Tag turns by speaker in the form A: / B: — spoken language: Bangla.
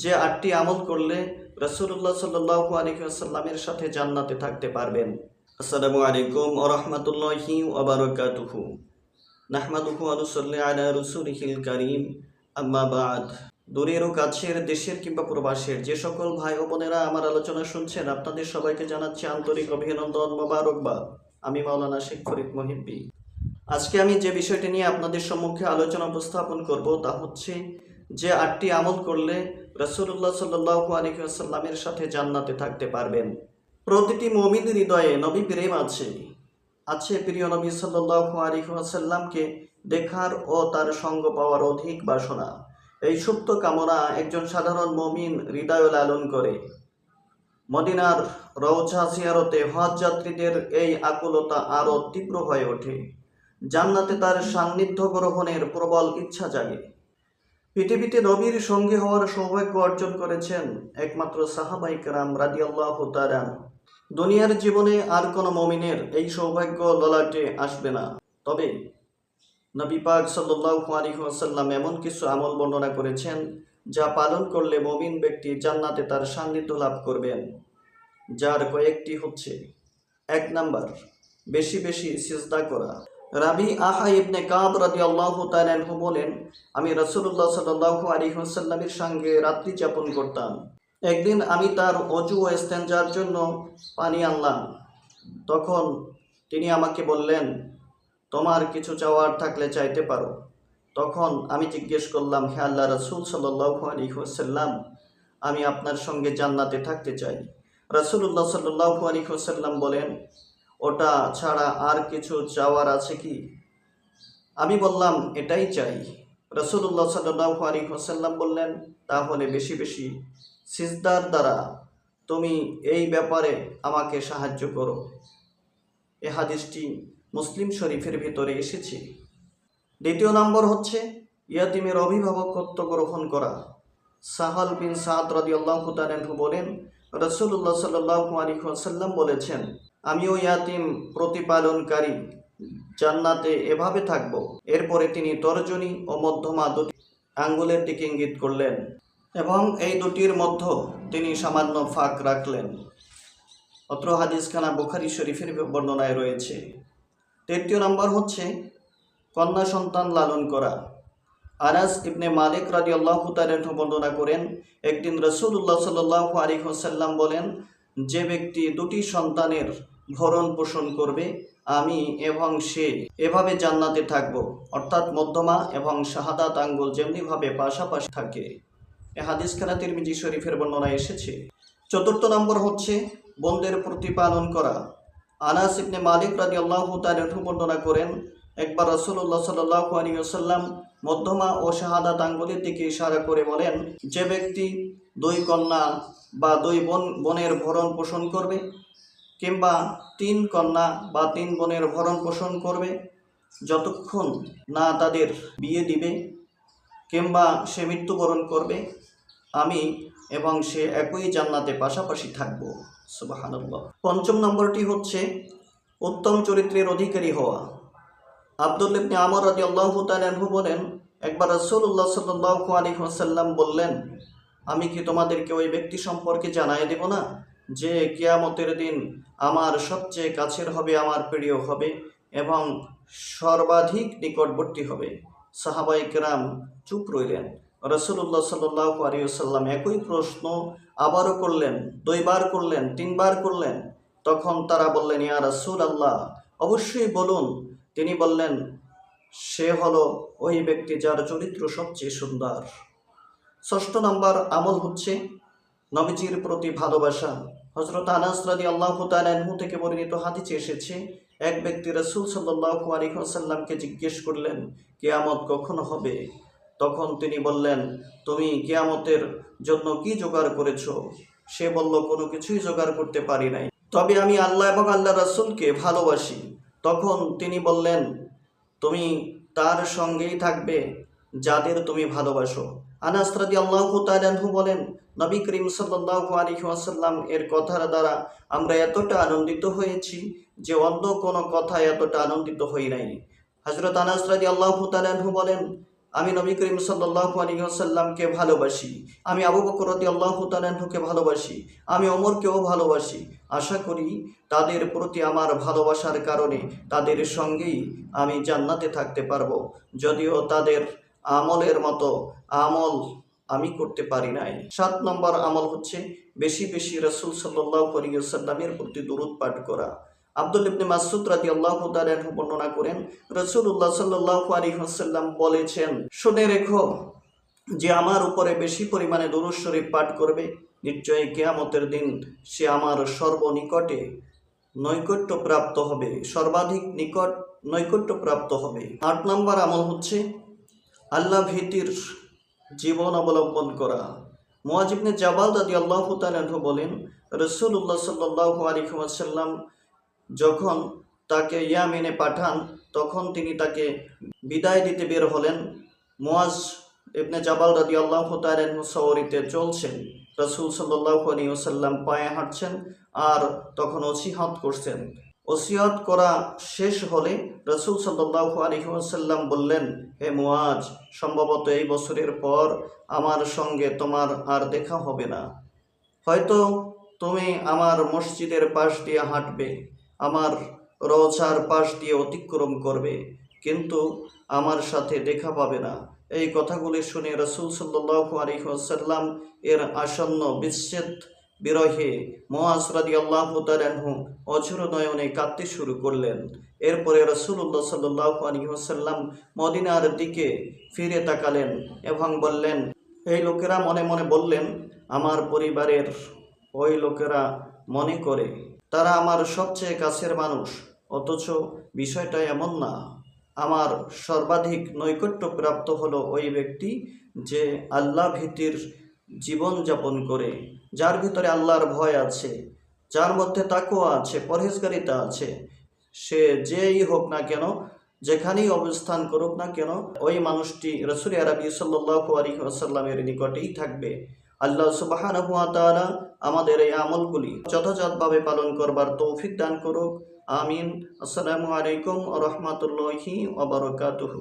A: যে আটটি আমল করলে রসুল্লাহ সাল্লাহ আলহিহাসাল্লামের সাথে জান্নাতে থাকতে পারবেন। আসসালামু আলাইকুম ও রহমতুল্লাহি ওবরকাতুহু নাহমাদুহু আলুসল্লি আলা রসুলহিল করিম। আম্মা বাদ। দূরের ও কাছের দেশের কিংবা প্রবাসের যে সকল ভাই ও বোনেরা আমার আলোচনা শুনছেন, আপনাদের সবাইকে জানাচ্ছি আন্তরিক অভিনন্দন মোবারকবাদ। আমি মাওলানা শেখ ফরিদ মহিব্বি। আজকে আমি যে বিষয়টি নিয়ে আপনাদের সম্মুখে আলোচনা উপস্থাপন করব তা হচ্ছে যে আটটি আমল করলে রসুল্লাহ সাল্লাহু সাথে জান্নাতে থাকতে পারবেন। প্রতিটি মমিন হৃদয়ে নবী প্রেম আছে। আছে প্রিয় নবী সাল্লাহু দেখার ও তার সঙ্গ পাওয়ার অধিক বাসনা। এই সুপ্ত কামনা একজন সাধারণ মমিন হৃদয় লালন করে। মদিনার রওজা জিয়ারতে হজ যাত্রীদের এই আকুলতা আরও তীব্র হয়ে ওঠে। জান্নাতে তার সান্নিধ্য গ্রহণের প্রবল ইচ্ছা জাগে। পৃথিবীতে নবীর সঙ্গী হওয়ার সৌভাগ্য অর্জন করেছেন একমাত্র সাহাবাই কারাম রাজি আল্লাহ তারান দুনিয়ার জীবনে আর কোনো মমিনের এই সৌভাগ্য ললাটে আসবে না। তবে নবী পাক সাল্লাল্লাহু আলাইহি ওয়াসাল্লাম এমন কিছু আমল বর্ণনা করেছেন যা পালন করলে মমিন ব্যক্তি জান্নাতে তার সান্নিধ্য লাভ করবেন। যার কয়েকটি হচ্ছে, এক নাম্বার, বেশি বেশি সিজদা করা। রাবি আহা ইবনে কাব রাদিয়াল্লাহু তাআলা আনহু বলেন, আমি রাসূলুল্লাহ সাল্লাল্লাহু আলাইহি ওয়াসাল্লামের সঙ্গে রাত্রি যাপন করতাম। একদিন আমি তার অজু ও ইস্তেঞ্জার জন্য পানি আনলাম। তখন তিনি আমাকে বললেন, তোমার কিছু চাওয়ার থাকলে চাইতে পারো। তখন আমি জিজ্ঞেস করলাম, হে আল্লাহ রসুল সাল্লাহু আলী ওসাল্লাম আমি আপনার সঙ্গে জান্নাতে থাকতে চাই। রসুল্লাহ সাল্লাহু আলী ওসাল্লাম বলেন ওটা ছাড়া আর কিছু চাওয়ার আছে কি? আমি বললাম, এটাই চাই। রসুল্লাহ সাল্লাহু আলী ওসাল্লাম বললেন, তাহলে বেশি বেশি সিজদার দ্বারা তুমি এই ব্যাপারে আমাকে সাহায্য করো। এ হাদিসটি মুসলিম শরীফের ভিতরে এসেছে। দ্বিতীয় নম্বর হচ্ছে, ইয়াতিমের অভিভাবকত্ব গ্রহণ করা। সাহাল বিন সাদ রাদি আল্লাহ বলেন রসুল্লাহ সাল্লাহু আলী সাল্লাম বলেছেন আমিও ইয়াতিম প্রতিপালনকারী, জান্নাতে এভাবে থাকব। এরপরে তিনি তর্জনী ও মধ্যমা দুটি আঙ্গুলের দিকে ইঙ্গিত করলেন এবং এই দুটির মধ্য তিনি সামান্য ফাঁক রাখলেন। অত্র হাদিসখানা বুখারি শরীফের বর্ণনায় রয়েছে। তৃতীয় নম্বর হচ্ছে কন্যা সন্তান লালন করা। আনাস ইবনে মালিক রাজি আল্লাহ বর্ণনা করেন, একদিন রসুল্লাহ সাল্লাহ আলী হোসাল্লাম বলেন, যে ব্যক্তি দুটি সন্তানের ভরণ পোষণ করবে, আমি এবং সে এভাবে জান্নাতে থাকব। অর্থাৎ মধ্যমা এবং শাহাদাত আঙ্গুল যেমনিভাবে পাশাপাশি থাকে। এ হাদিসখানা তিরমিজি শরীফের বর্ণনায় এসেছে। চতুর্থ নম্বর হচ্ছে বন্দের প্রতিপালন করা। আনাস ইবনে মালিক রাজি আল্লাহ তালু বর্ণনা করেন, একবার রসুল্লাহ সাল্লাহ আলী আসাল্লাম মধ্যমা ও শাহাদাত আঙ্গুলের দিকে ইশারা করে বলেন, যে ব্যক্তি দুই কন্যা বা দুই বোন, বোনের ভরণ পোষণ করবে কিংবা তিন কন্যা বা তিন বোনের ভরণ পোষণ করবে, যতক্ষণ না তাদের বিয়ে দিবে কিংবা সে মৃত্যুবরণ করবে, আমি এবং সে একই জান্নাতে পাশাপাশি থাকব। সুবাহানুল্লাহ। পঞ্চম নম্বরটি হচ্ছে, উত্তম চরিত্রের অধিকারী হওয়া। আব্দুল ইবনে আমর রাজি আল্লাহ তালু বলেন, একবার রসুল্লাহ সাল্লাহু আলী ওসাল্লাম বললেন, আমি কি তোমাদেরকে ওই ব্যক্তি সম্পর্কে জানাই দেব না? যে কেয়ামতের দিন আমার সবচেয়ে কাছের হবে, আমার প্রিয় হবে এবং সর্বাধিক নিকটবর্তী হবে। সাহাবাই কেরাম চুপ রইলেন। রসুল্লাহ সাল্লাহ একই প্রশ্ন আবারও করলেন, দুইবার করলেন, তিনবার করলেন। তখন তারা বললেন, ইয়া রসুল আল্লাহ অবশ্যই বলুন। তিনি বললেন, সে হলো ওই ব্যক্তি যার চরিত্র সবচেয়ে সুন্দর। ষষ্ঠ নম্বর আমল হচ্ছে নবীজির প্রতি ভালোবাসা। হজরত আনাস রাদি আল্লাহ তালু থেকে বর্ণিত হাদিসে এসেছে, এক ব্যক্তি রসুল সাল্লাহু আলিহাসাল্লামকে জিজ্ঞেস করলেন, কেয়ামত কখন হবে? তখন তিনি বললেন, তুমি কেয়ামতের জন্য কি জোগাড় করেছ? সে বলল, কোনো কিছুই জোগাড় করতে পারি নাই। তবে আমি আল্লাহ এবং আল্লাহ রসুলকে ভালোবাসি। তখন তিনি বললেন, তুমি তার সঙ্গেই থাকবে যাদের তুমি ভালোবাসো। আনাস রাদি আল্লাহ তালু বলেন নবী করিম সাল্লাহ আলী ওয়াসাল্লাম এর কথার দ্বারা আমরা এতটা আনন্দিত হয়েছি যে অন্য কোনো কথা এতটা আনন্দিত হই নাই। হজরত আনাস রাদি আল্লাহ তালু বলেন, আমি নবী করিম সাল্লাল্লাহু আলাইহি ওয়াসাল্লামকে ভালোবাসি। আমি আবু বকর রাদিয়াল্লাহু তাআলাকে ভালোবাসি। আমি ওমরকেও ভালোবাসি। আশা করি তাদের প্রতি আমার ভালোবাসার কারণে তাদের সঙ্গেই আমি জান্নাতে থাকতে পারব। যদিও তাদের আমলের মতো আমল আমি করতে পারি নাই। সাত নম্বর আমল হচ্ছে বেশি বেশি রসুল সাল্লাহ আলিয়াল্লামের প্রতি দূরত পাঠ করা। আব্দুল ইবনে মাসুদ রাজি আল্লাহ বর্ণনা করেন রসুল্লাহ সাল্লাহ আলী বলেছেন, শুনে রেখো যে আমার উপরে বেশি পরিমাণে দুরুদ শরীফ পাঠ করবে। নিশ্চয়ই কেয়ামতের দিন সে আমার সর্বনিকটে নৈকট্য প্রাপ্ত হবে। সর্বাধিক নিকট নৈকট্য প্রাপ্ত হবে। আট নম্বর আমল হচ্ছে, আল্লাহ ভীতির জীবন অবলম্বন করা। মোয়াজিবনে জাবাল দাদি আল্লাহ তালু বলেন রসুল্লাহ সাল্লাহ আলিহাসাল্লাম যখন তাকে ইয়ামিনে পাঠান, তখন তিনি তাকে বিদায় দিতে বের হলেন। মোয়াজ ইবনে জাবাল রাদি আল্লাহ সওরিতে চলছেন। রসুল সাল্লাহ আলী ওসাল্লাম পায়ে হাঁটছেন আর তখন ওসিহত করছেন। ওসিয়ত করা শেষ হলে রসুল সাল্লাহ আলহিহাসাল্লাম বললেন, হে মুয়াজ সম্ভবত এই বছরের পর আমার সঙ্গে তোমার আর দেখা হবে না। হয়তো তুমি আমার মসজিদের পাশ দিয়ে হাঁটবে, আমার রোজার পাশ দিয়ে অতিক্রম করবে, কিন্তু আমার সাথে দেখা পাবে না। এই কথাগুলি শুনে রসুল সাল্লাহ আলহিহাসাল্লাম এর আসন্ন বিচ্ছেদ বিরহে মোয়াজ রাদি আল্লাহ তালাহু অঝুর নয়নে কাঁদতে শুরু করলেন। এরপরে রসুল্লাহ সাল্লাহ আলহিহাসাল্লাম মদিনার দিকে ফিরে তাকালেন এবং বললেন, এই লোকেরা মনে মনে বললেন, আমার পরিবারের ওই লোকেরা মনে করে, তারা আমার সবচেয়ে কাছের মানুষ, অথচ বিষয়টা এমন না। আমার সর্বাধিক নৈকট্য প্রাপ্ত হলো ওই ব্যক্তি যে আল্লাহ ভীতির জীবন যাপন করে, যার ভিতরে আল্লাহর ভয় আছে, যার মধ্যে তাকুয়া আছে, পরহেজগারিতা আছে, সে যেই হোক না কেন, যেখানেই অবস্থান করুক না কেন, ওই মানুষটি রসুল আরবি সাল্লাহ আলী নিকটেই থাকবে। আল্লাহ সুবাহ আমাদের এই আমলগুলি যথাযথভাবে পালন করবার তৌফিক দান করুক। আমিন। আসসালামু আলাইকুম রহমতুল্লাহি ওবরকাতুহু